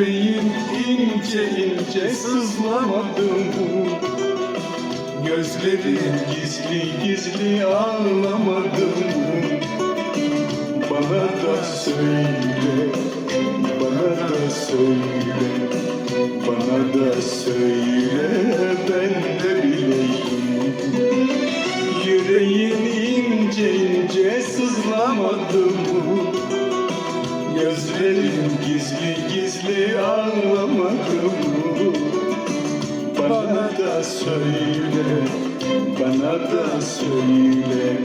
Yüreğim ince ince sızlamadı mı? Gözlerim gizli gizli ağlamadı mı? Bana da söyle, bana da söyle, bana da söyle ben de bileyim. Yüreğin ince ince sızlamadı mı? Gözlerim gizli gizli ağlamadı mı? Bana da söyle, bana da söyle,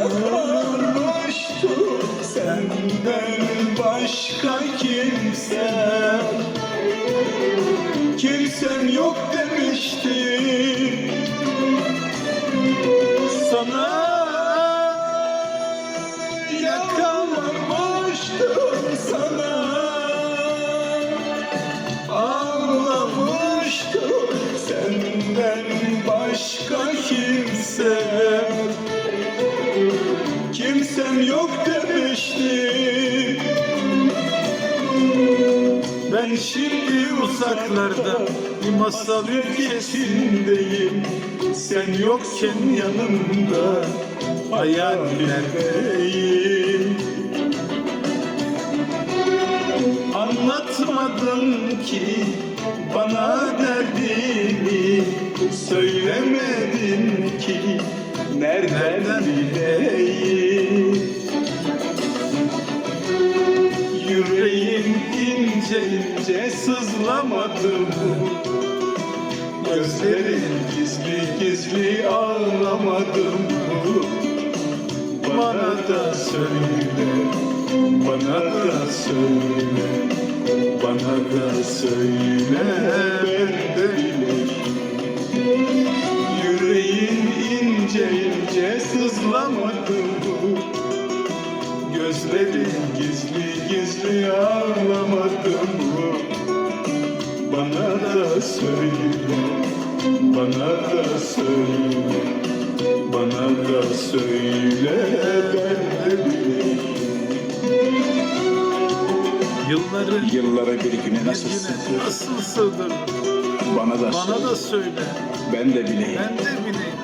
Yakarmıştım senden başka kimse Kimsem yok demiştim Sana yakarmıştım sana Ağlamıştım senden başka kimse Kimsem yok demiştim Ben şimdi uzaklarda bir masal ülkesindeyim. Sen yokken yanımda hayallerdeyim. Anlatmadın ki bana derdini Söylemedin ki nereden bileyim Yüreğim ince ince sızlamadı mı? Gözlerin gizli gizli ağlamadı mı? Bana da söyle, bana da söyle, bana da söyle ben de bileyim. Yüreğin ince ince mı? Gözlerin gizli gizli ağlamadı mı? Bana da söyle, bana da söyle, bana da söyle ben de bileyim. Yılları Yıllara bir güne nasıl yine sığdır? nasıl sığdır? Bana da Bana söyle. da söyle. Ben de bileyim. Ben de bileyim.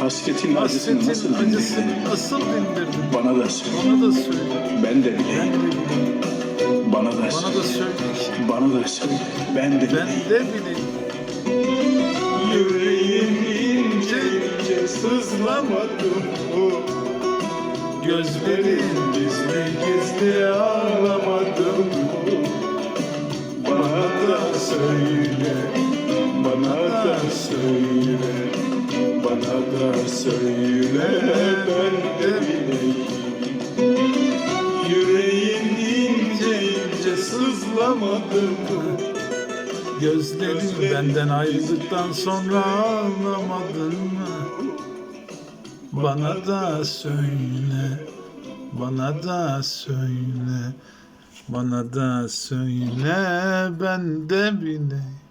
Hasretin acısını nasıl Hasretin dindirdin? acısını nasıl dindirdin? Bana da söyle. Bana da söyle. Ben de Ben bileyim. de bileyim. Bana da Bana da söyle. Bana da söyle. Ben de Ben bileyim. de bileyim. Yüreğim ince ince sızlamadı mı? Gözlerin gizli gizli ağlamadı mı? Bana da söyle, bana da söyle, bana da söyle ben de bileyim. Yüreğin ince ince sızlamadı mı? Gözlerin benden ayrıldıktan sonra ağlamadın mı? Bana da söyle, bana da söyle, bana da söyle, ben de bileyim.